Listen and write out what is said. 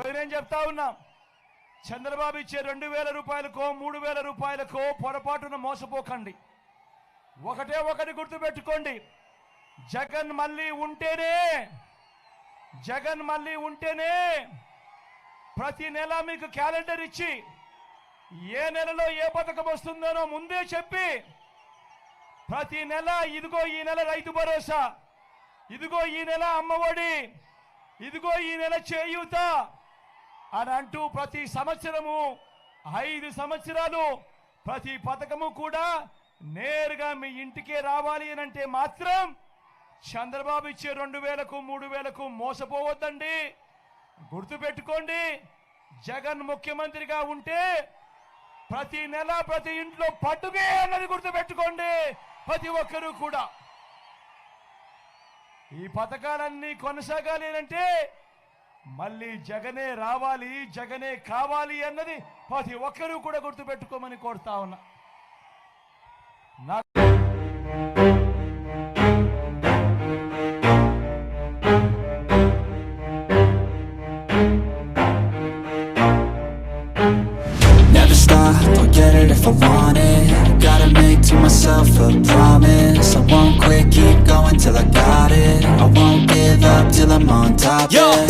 ఈరోజు నేను చెప్తా ఉన్నా? చంద్రబాబు ఇచ్చే రెండు వేల రూపాయలకో మూడు వేల రూపాయలకో పొరపాటున మోసపోకండి. ఒకటే ఒకటి గుర్తుపెట్టుకోండి. జగన్ మళ్ళీ ఉంటేనే జగన్ మళ్ళీ ఉంటేనే ప్రతి నెల మీకు క్యాలెండర్ ఇచ్చి ఏ నెలలో ఏ పథకం వస్తుందనో ముందే చెప్పి ప్రతి నెల ఇదిగో ఈ నెల రైతు భరోసా ఇదిగో ఈ నెల అమ్మఒడి ఇదిగో ఈ నెల చేయూత అని అంటూ ప్రతి సంవత్సరము ఐదు సంవత్సరాలు ప్రతి పథకము కూడా నేరుగా మీ ఇంటికే రావాలి అని అంటే మాత్రం చంద్రబాబు ఇచ్చే రెండు వేలకు మూడు వేలకు మోసపోవద్దండి. గుర్తుపెట్టుకోండి జగన్ ముఖ్యమంత్రిగా ఉంటే ప్రతి నెల ప్రతి ఇంట్లో పట్టుకే అన్నది గుర్తుపెట్టుకోండి ప్రతి ఒక్కరూ కూడా. ఈ పథకాలన్నీ కొనసాగాలి అంటే మళ్ళీ జగనే రావాలి జగనే కావాలి అన్నది ప్రతి ఒక్కరూ కూడా గుర్తుపెట్టుకోమని కోరుతా ఉన్నా నా Never stop, I'll get it if I want it Gotta make to myself a promise I won't quit, keep going till I got it I won't give up till I'm on top, Yo, yeah